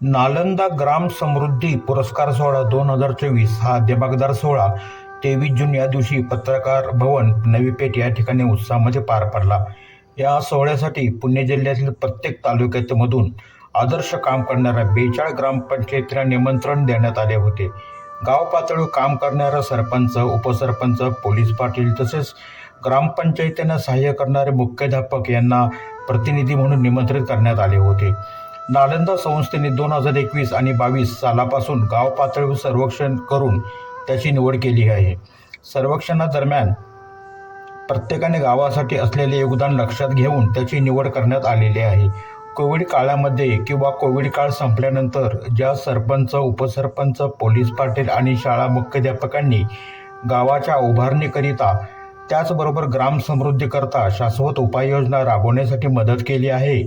नालंदा ग्राम समृद्धी पुरस्कार सोहळा दोन हजार चोवीस हा दिमागदार सोहळा. तेवीस जून या दिवशी पत्रकार भवन नवी पेठ या ठिकाणी उत्साहामध्ये पार पडला. या सोहळ्यासाठी पुणे जिल्ह्यातील प्रत्येक तालुक्यातमधून आदर्श काम करणाऱ्या बेचाळ ग्रामपंचायतीला निमंत्रण देण्यात आले होते. गाव पातळीवर काम करणाऱ्या सरपंच उपसरपंच पोलीस पाटील तसेच ग्रामपंचायतींना सहाय्य करणारे मुख्याध्यापक यांना प्रतिनिधी म्हणून निमंत्रित करण्यात आले होते. नालंदा संस्थेने दोन हजार एकवीस आणि बावीस सालापासून गाव पातळीवर सर्वेक्षण करून त्याची निवड केली आहे. सर्वेक्षणादरम्यान प्रत्येकाने गावासाठी असलेले योगदान लक्षात घेऊन त्याची निवड करण्यात आलेली आहे. कोविड काळामध्ये किंवा कोविड काळ संपल्यानंतर ज्या सरपंच उपसरपंच पोलीस पाटील आणि शाळा मुख्याध्यापकांनी गावाच्या उभारणीकरिता त्याचबरोबर ग्राम समृद्धीकरता शाश्वत उपाययोजना राबवण्यासाठी मदत केली आहे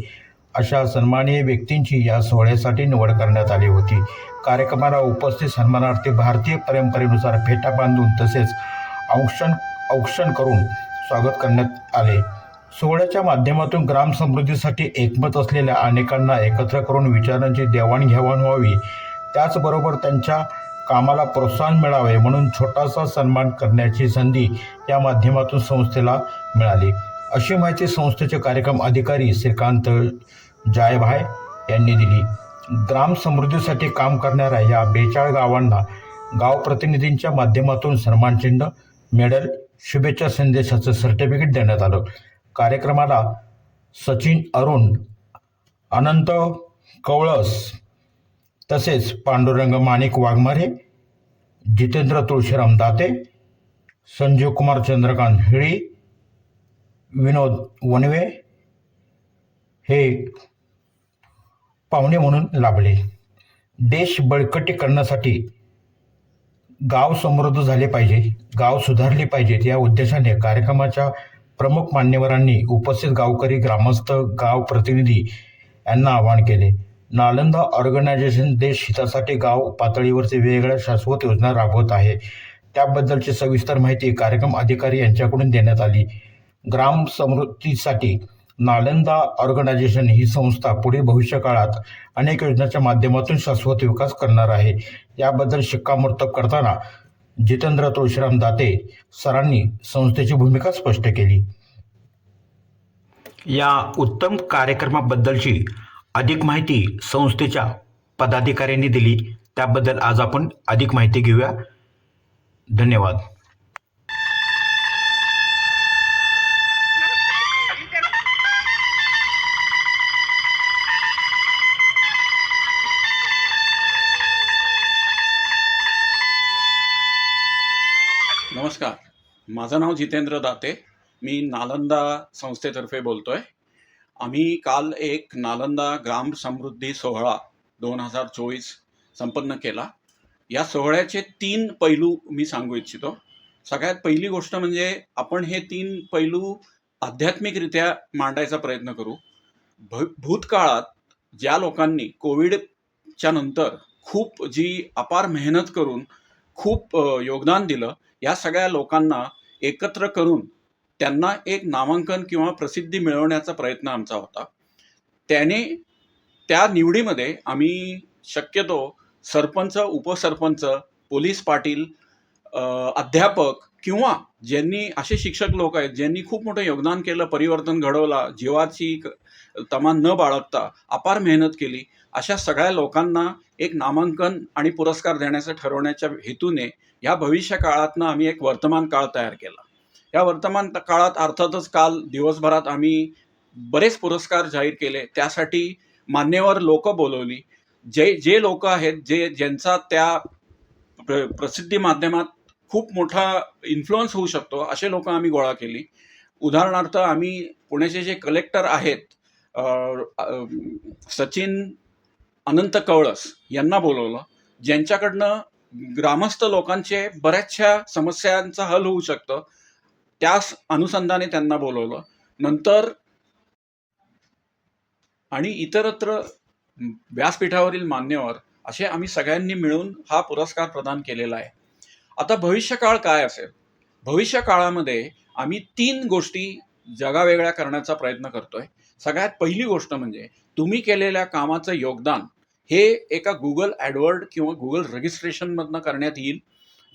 अशा सन्माननीय व्यक्तींची या सोहळ्यासाठी निवड करण्यात आली होती. कार्यक्रमाला उपस्थित सन्मानार्थी भारतीय परंपरेनुसार फेटा बांधून तसेच औक्षण औक्षण करून स्वागत करण्यात आले. सोहळ्याच्या माध्यमातून ग्राम समृद्धीसाठी एकमत असलेल्या अनेकांना एकत्र करून विचारांची देवाणघेवाण व्हावी. त्याचबरोबर त्यांच्या कामाला प्रोत्साहन मिळावे म्हणून छोटासा सन्मान करण्याची संधी या माध्यमातून संस्थेला मिळाली. अशी माहिती संस्थेचे कार्यक्रम अधिकारी श्रीकांत जायभाय यांनी दिली. ग्राम समृद्धीसाठी काम करणाऱ्या या बेचाळ गावांना गाव प्रतिनिधींच्या माध्यमातून सन्मानचिन्ह मेडल शुभेच्छा संदेशाचं सर्टिफिकेट देण्यात आलं. कार्यक्रमाला सचिन अरुण अनंत कवळस तसेच पांडुरंग माणिक वाघमारे जितेंद्र तुळशीराम दाते संजीव कुमार चंद्रकांत हिळी विनोद वनवे हे पाहुणे म्हणून लाभले. देश बळकटी करण्यासाठी गाव समृद्ध झाले पाहिजे गाव सुधारले पाहिजेत. या उद्देशाने कार्यक्रमाच्या प्रमुख मान्यवरांनी उपस्थित गावकरी ग्रामस्थ गाव प्रतिनिधी यांना आवाहन केले. नालंदा ऑर्गनायझेशन देश हितासाठी गाव पातळीवरचे वेगवेगळ्या शाश्वत योजना राबवत आहे. त्याबद्दलची सविस्तर माहिती कार्यक्रम अधिकारी यांच्याकडून देण्यात आली. ग्राम समृद्धीसाठी नालंदा ऑर्गनायझेशन ही संस्था पुढील भविष्यकाळात अनेक योजनांच्या माध्यमातून शाश्वत विकास करणार आहे. याबद्दल शिक्कामोर्तब करताना जितेंद्र तुळशीराम दाते सरांनी संस्थेची भूमिका स्पष्ट केली. या उत्तम कार्यक्रमाबद्दलची अधिक माहिती संस्थेच्या पदाधिकाऱ्यांनी दिली. त्याबद्दल आज आपण अधिक माहिती घेऊया. धन्यवाद. माझं नाव जितेंद्र दाते. मी नालंदा संस्थेतर्फे बोलतो आहे आम्ही काल एक नालंदा ग्राम समृद्धी सोहळा दोन हजार चोवीस संपन्न केला. या सोहळ्याचे तीन पैलू मी सांगू इच्छितो. सगळ्यात पहिली गोष्ट म्हणजे आपण हे तीन पैलू आध्यात्मिकरित्या मांडायचा प्रयत्न करू. भ भूतकाळात ज्या लोकांनी कोविडच्या नंतर खूप जी अपार मेहनत करून खूप योगदान दिलं या सगळ्या लोकांना एकत्र करून त्यांना एक नामांकन किंवा प्रसिद्धी मिळवण्याचा प्रयत्न आमचा होता. त्याने त्या निवडीमध्ये आम्ही शक्यतो सरपंच उपसरपंच पोलीस पाटील अध्यापक किंवा ज्यांनी असे शिक्षक लोक आहेत ज्यांनी खूप मोठं योगदान केलं परिवर्तन घडवला जीवाची क- तमा न बाळगता अपार मेहनत केली अशा सगळ्या लोकांना एक नामांकन आणि पुरस्कार देण्याचं ठरवण्याच्या हेतूने ह्या भविष्य काळातनं आम्ही एक वर्तमान काळ तयार केला. या वर्तमान त- काळात अर्थातच काल दिवसभरात आम्ही बरेच पुरस्कार जाहीर केले. त्यासाठी मान्यवर लोक बोलवली. जे जे लोक आहेत जे ज्यांचा त्या प्र प्रसिद्धी माध्यमात खूप मोठा इन्फ्लुअन्स होऊ शकतो असे लोक आम्ही गोळा केली. उदाहरणार्थ आम्ही पुण्याचे जे कलेक्टर आहेत सचिन अनंत कवळस यांना बोलवलं. ज्यांच्याकडनं ग्रामस्थ लोकांचे बऱ्याचशा समस्यांचा हल होऊ शकतं. त्याच अनुषंगाने त्यांना बोलवलं. नंतर आणि इतरत्र व्यासपीठावरील मान्यवर असे आम्ही सगळ्यांनी मिळून हा पुरस्कार प्रदान केलेला आहे. आता भविष्यकाळ काय असेल? भविष्य काळामध्ये आम्ही तीन गोष्टी जगावेगळ्या करण्याचा प्रयत्न करतोय. सगळ्यात पहिली गोष्ट म्हणजे तुम्ही केलेल्या कामाचं योगदान हे एका गुगल ॲडवर्ड किंवा गुगल रजिस्ट्रेशनमधनं करण्यात येईल.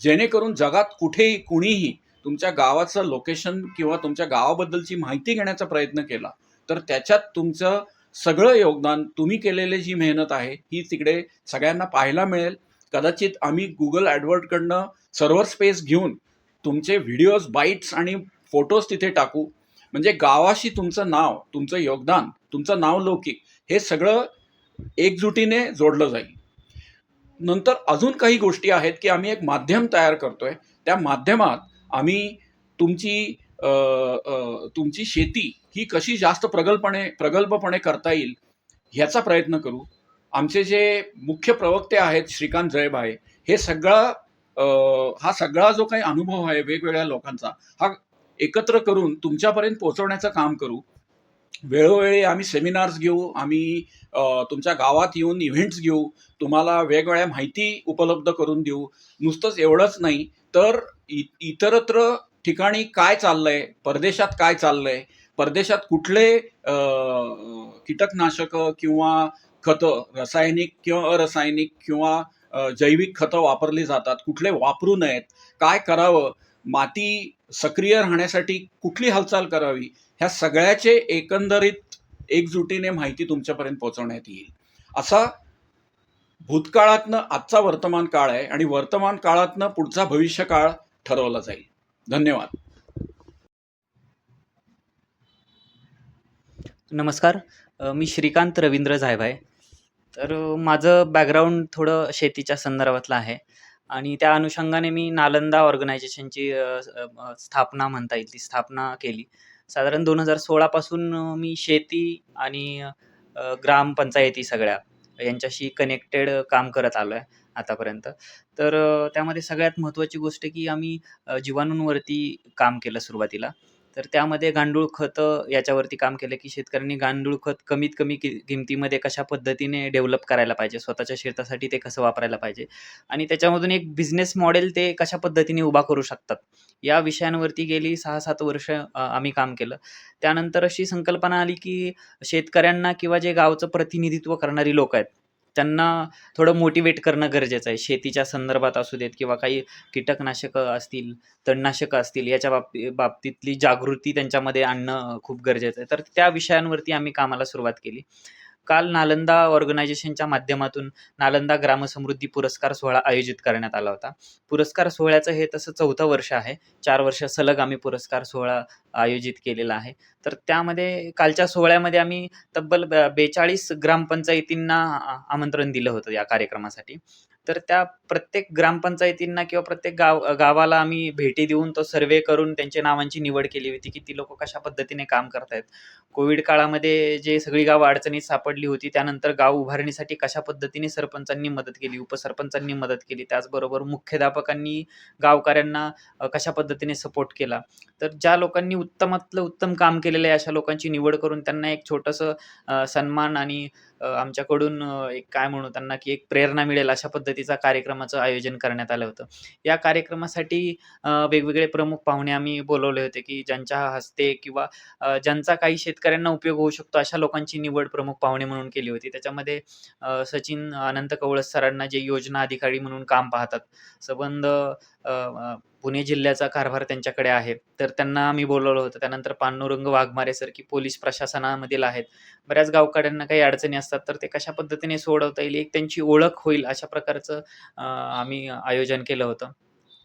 जेणेकरून जगात कुठेही कुणीही तुमच्या गावाचं लोकेशन किंवा तुमच्या गावाबद्दलची माहिती घेण्याचा प्रयत्न केला तर त्याच्यात तुमचं सगळं योगदान तुम्ही केलेली जी मेहनत आहे ही तिकडे सगळ्यांना पाहायला मिळेल. कदाचित आम्ही गुगल ॲडवर्डकडनं सर्व्हर स्पेस घेऊन तुमचे व्हिडिओज बाईट्स आणि फोटोज तिथे टाकू. म्हणजे गावाशी तुमचं नाव तुमचं योगदान तुमचं नाव लौकिक हे सगळं एकजुटीने जोडलं जाईल. नंतर अजून काही गोष्टी आहेत की आम्ही एक माध्यम तयार करतोय. त्या माध्यमात आम्ही तुमची तुमची शेती ही कशी जास्त प्रगल्पणे प्रगल्भपणे करता येईल ह्याचा प्रयत्न करू. आमचे जे मुख्य प्रवक्ते आहेत श्रीकांत जयभाय हे सगळा हा सगळा जो काही अनुभव आहे वेगवेगळ्या लोकांचा हा एकत्र करून तुमच्यापर्यंत पोहोचवण्याचं काम करू. वेळोवेळी आम्ही सेमिनार्स घेऊ आम्ही तुमच्या गावात येऊन इव्हेंट्स घेऊ तुम्हाला वेगवेगळ्या माहिती उपलब्ध करून देऊ. नुसतंच एवढंच नाही तर इ- इतरत्र ठिकाणी काय चाललंय परदेशात काय चाललंय परदेशात कुठले कीटकनाशकं किंवा खतं रासायनिक किंवा अरासायनिक किंवा जैविक खतं वापरली जातात कुठले वापरू नयेत काय करावं माती सक्रिय राहण्यासाठी कुठली हालचाल करावी ह्या सगळ्याचे एकंदरीत एकजुटीने माहिती तुमच्यापर्यंत पोहोचवण्यात येईल. असा भूतकाळातनं आजचा वर्तमान काळ आहे आणि वर्तमान काळातनं पुढचा भविष्य काळ ठरवला जाईल. धन्यवाद. नमस्कार. मी श्रीकांत रवींद्र झायभाय. तर माझं बॅकग्राऊंड थोडं शेतीच्या संदर्भातलं आहे. आणि त्या अनुषंगाने मी नालंदा ऑर्गनायझेशनची स्थापना म्हणता येईल ती स्थापना केली. साधारण दोन हजार सोळापासून मी शेती आणि ग्रामपंचायती सगळ्या यांच्याशी कनेक्टेड काम करत आलो आहे आतापर्यंत. तर त्यामध्ये सगळ्यात महत्त्वाची गोष्ट की आम्ही जीवाणूंवरती काम केलं सुरुवातीला. तर त्यामध्ये गांडूळ खतं याच्यावरती काम केलं की शेतकऱ्यांनी गांडूळ खत कमीत कमी कि किमतीमध्ये कशा पद्धतीने डेव्हलप करायला पाहिजे स्वतःच्या शेतासाठी ते कसं वापरायला पाहिजे आणि त्याच्यामधून एक बिझनेस मॉडेल ते कशा पद्धतीने उभा करू शकतात. या विषयांवरती गेली सहा सात वर्ष आम्ही काम केलं. त्यानंतर अशी संकल्पना आली की शेतकऱ्यांना किंवा जे गावचं प्रतिनिधित्व करणारी लोक आहेत त्यांना थोडं मोटिवेट करणं गरजेचं आहे. शेतीच्या संदर्भात असू देत किंवा काही कीटकनाशकं असतील तणनाशकं असतील याच्या बाबती बाबतीतली जागृती त्यांच्यामध्ये आणणं खूप गरजेचं आहे. तर त्या विषयांवरती आम्ही कामाला सुरुवात केली. काल नालंदा ऑर्गनायझेशनच्या माध्यमातून नालंदा ग्रामसमृद्धी पुरस्कार सोहळा आयोजित करण्यात आला होता. पुरस्कार सोहळ्याचं हे तसं चौथं वर्ष आहे. चार वर्ष सलग आम्ही पुरस्कार सोहळा आयोजित केलेला आहे. तर त्यामध्ये कालच्या सोहळ्यामध्ये आम्ही तब्बल बेचाळीस ग्रामपंचायतींना आमंत्रण दिलं होतं या कार्यक्रमासाठी. तर त्या प्रत्येक ग्रामपंचायतींना किंवा प्रत्येक गाव गावाला आम्ही भेटी देऊन तो सर्वे करून त्यांच्या नावांची निवड केली होती की ती लोक कशा पद्धतीने काम करतायत. कोविड काळामध्ये जे सगळी गावं अडचणीत सापडली होती त्यानंतर गाव उभारणीसाठी कशा पद्धतीने सरपंचांनी मदत केली उपसरपंचांनी मदत केली त्याचबरोबर मुख्याध्यापकांनी गावकऱ्यांना कशा पद्धतीने सपोर्ट केला. तर ज्या लोकांनी उत्तमातलं उत्तम काम केलेलं आहे अशा लोकांची निवड करून त्यांना एक छोटंसं सन्मान आणि आमच्याकडून एक काय म्हणू त्यांना की एक प्रेरणा मिळेल अशा पद्धतीचा कार्यक्रमाचं आयोजन करण्यात आलं होतं. या कार्यक्रमासाठी वेगवेगळे प्रमुख पाहुणे आम्ही बोलवले होते की ज्यांच्या हस्ते किंवा ज्यांचा काही शेतकऱ्यांना उपयोग होऊ शकतो अशा लोकांची निवड प्रमुख पाहुणे म्हणून केली होती. त्याच्यामध्ये सचिन अनंत कवळस सरांना जे योजना अधिकारी म्हणून काम पाहतात. संबंध पुणे जिल्ह्याचा कारभार त्यांच्याकडे आहे. तर त्यांना आम्ही बोलवलं होतं. त्यानंतर पांडुरंग वाघमारे सर की पोलीस प्रशासनामधील आहेत. बऱ्याच गावकऱ्यांना काही अडचणी असतात तर ते कशा पद्धतीने सोडवता येईल एक त्यांची ओळख होईल अशा प्रकारचं आम्ही आयोजन केलं होतं.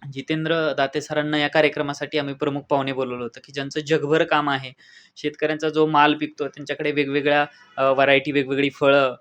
जितेंद्र दाते सरांना या कार्यक्रमासाठी आम्ही प्रमुख पाहुणे बोलवलं होतं की ज्यांचं जगभर काम आहे शेतकऱ्यांचा जो माल पिकतो त्यांच्याकडे वेगवेगळ्या व्हरायटी वेगवेगळी फळं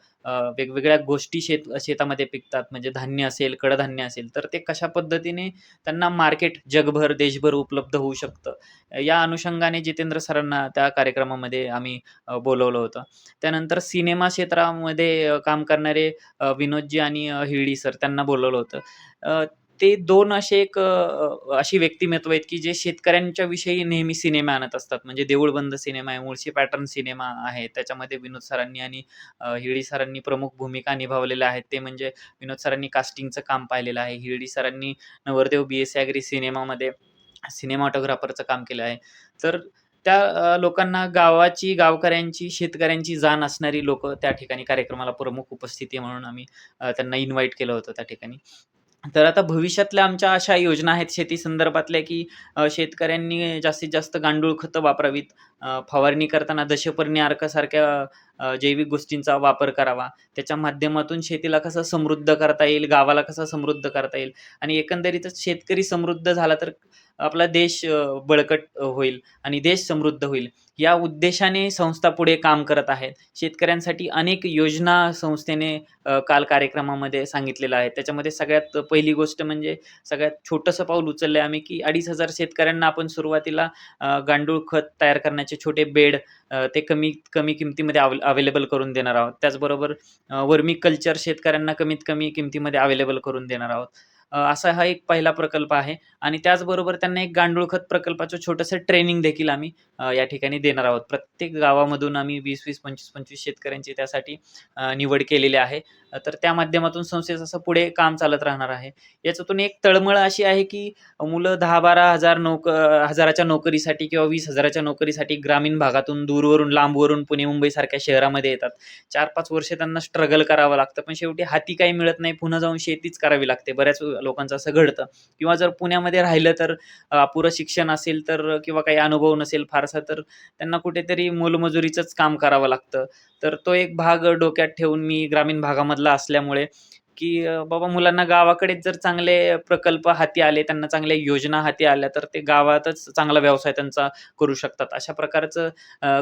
वेगवेगळ्या गोष्टी शेत शेतामध्ये पिकतात म्हणजे धान्य असेल, कडधान्य असेल, तर ते कशा पद्धतीने त्यांना मार्केट जगभर, देशभर उपलब्ध होऊ शकतं. या अनुषंगाने जितेंद्र सरांना त्या कार्यक्रमामध्ये आम्ही बोलवलं होतं. त्यानंतर सिनेमा क्षेत्रामध्ये काम करणारे विनोदजी आणि हिळी सर त्यांना बोलवलं होतं. ते दोन असे एक अशी व्यक्तिमत्व आहेत, की जे शेतकऱ्यांच्या विषयी नेहमी सिनेमा आणत असतात. म्हणजे देऊळबंद सिनेमा आहे, मुळशी पॅटर्न सिनेमा आहे. त्याच्यामध्ये विनोद सरांनी आणि हिरडी सरांनी प्रमुख भूमिका निभावलेल्या आहेत. ते म्हणजे विनोद सरांनी कास्टिंगचं काम पाहिलेलं आहे. हिरडी सरांनी नवरदेव बी एस ॲग्री सिनेमामध्ये सिनेमाटोग्राफरचं काम केलं आहे. तर त्या लोकांना गावाची, गावकऱ्यांची, शेतकऱ्यांची जाण असणारी लोक त्या ठिकाणी कार्यक्रमाला प्रमुख उपस्थिती म्हणून आम्ही त्यांना इन्व्हाईट केलं होतं त्या ठिकाणी. तर आता भविष्यातल्या आमच्या अशा योजना आहेत शेती संदर्भातल्या, की शेतकऱ्यांनी जास्तीत जास्त गांडूळ खतं वापरावीत. फवारणी करताना दशपर्णी अर्कासारख्या जैविक गोष्टींचा वापर करावा. त्याच्या माध्यमातून शेतीला कसं समृद्ध करता येईल, गावाला कसं समृद्ध करता येईल आणि एकंदरीतच शेतकरी समृद्ध झाला तर आपला देश बळकट होईल आणि देश समृद्ध होईल. या उद्देशाने संस्था पुढे काम करत आहेत. शेतकऱ्यांसाठी अनेक योजना संस्थेने काल कार्यक्रमामध्ये सांगितलेलं आहे. त्याच्यामध्ये सगळ्यात पहिली गोष्ट म्हणजे सगळ्यात छोटंसं पाऊल उचललं आहे आम्ही, की 2,500 शेतकऱ्यांना आपण सुरुवातीला गांडूळ खत तयार करण्याचे छोटे बेड ते कमीत कमी किमतीमध्ये अव अवेलेबल करून देणार आहोत. त्याचबरोबर वर्मी कल्चर शेतकऱ्यांना कमीत कमी किमतीमध्ये अवेलेबल करून देणार आहोत. असा हा एक पहिला प्रकल्प आहे आणि त्याचबरोबर त्यांना एक गांडूळ खत प्रकल्पाचं छोटंसं ट्रेनिंग देखील आम्ही या ठिकाणी देणार आहोत. प्रत्येक गावामधून आम्ही 20-20, 25-25 शेतकऱ्यांची त्यासाठी निवड केलेली आहे. तर त्या माध्यमातून संस्थेचं असं पुढे काम चालत राहणार आहे. याच्यातून एक तळमळ अशी आहे, की मुलं दहा बारा हजार नोक हजाराच्या नोकरीसाठी किंवा 20,000च्या नोकरीसाठी ग्रामीण भागातून, दूरवरून, लांबवरून पुणे, मुंबईसारख्या शहरामध्ये येतात. 4-5 वर्ष त्यांना स्ट्रगल करावं लागतं. पण शेवटी हाती काही मिळत नाही. पुन्हा जाऊन शेतीच करावी लागते. बऱ्याच लोकांचं असं घडतं किंवा जर पुण्यामध्ये राहिलं तर अपुरं शिक्षण असेल तर किंवा काही अनुभव नसेल फारसा तर त्यांना कुठेतरी मोलमजुरीचंच काम करावं लागतं. तर तो एक भाग डोक्यात ठेवून मी ग्रामीण भागामधला असल्यामुळे, की बाबा मुलांना गावाकडेच जर चांगले प्रकल्प हाती आले, त्यांना चांगल्या योजना हाती आल्या, तर ते गावातच चांगला व्यवसाय त्यांचा करू शकतात. अशा प्रकारचं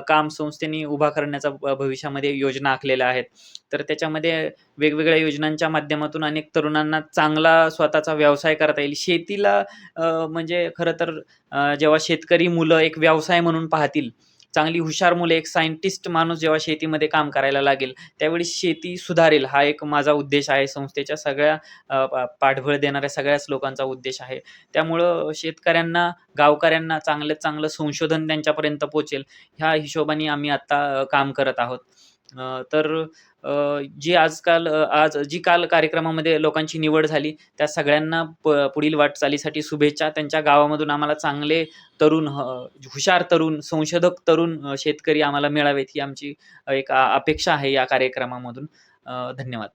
काम संस्थेने उभा करण्याचा भविष्यामध्ये योजना आखलेल्या आहेत. तर त्याच्यामध्ये वेगवेगळ्या योजनांच्या माध्यमातून अनेक तरुणांना चांगला स्वतःचा व्यवसाय करता येईल. शेतीला म्हणजे खरं तर जेव्हा शेतकरी मुलं एक व्यवसाय म्हणून पाहतील, चांगली हुशार मुले एक सायंटिस्ट माणूस जेव्हा शेतीमध्ये काम करायला लागेल, त्यावेळी शेती सुधारेल. हा एक माझा उद्देश आहे. संस्थेच्या सगळ्या पाठबळ देणाऱ्या सगळ्याच लोकांचा उद्देश आहे. त्यामुळं शेतकऱ्यांना, गावकऱ्यांना चांगल्यात चांगलं संशोधन त्यांच्यापर्यंत पोचेल ह्या हिशोबाने आम्ही आत्ता काम करत आहोत. अ, तर अ, जी आजकाल अ, आज जी काल कार्यक्रमामध्ये लोकांची निवड झाली, त्या सगळ्यांना प पुढील वाटचालीसाठी शुभेच्छा. त्यांच्या गावामधून आम्हाला चांगले तरुण, ह हुशार तरुण, संशोधक तरुण अ, शेतकरी आम्हाला मिळावेत, ही आमची एक अ, अपेक्षा आहे या कार्यक्रमामधून. अ, धन्यवाद.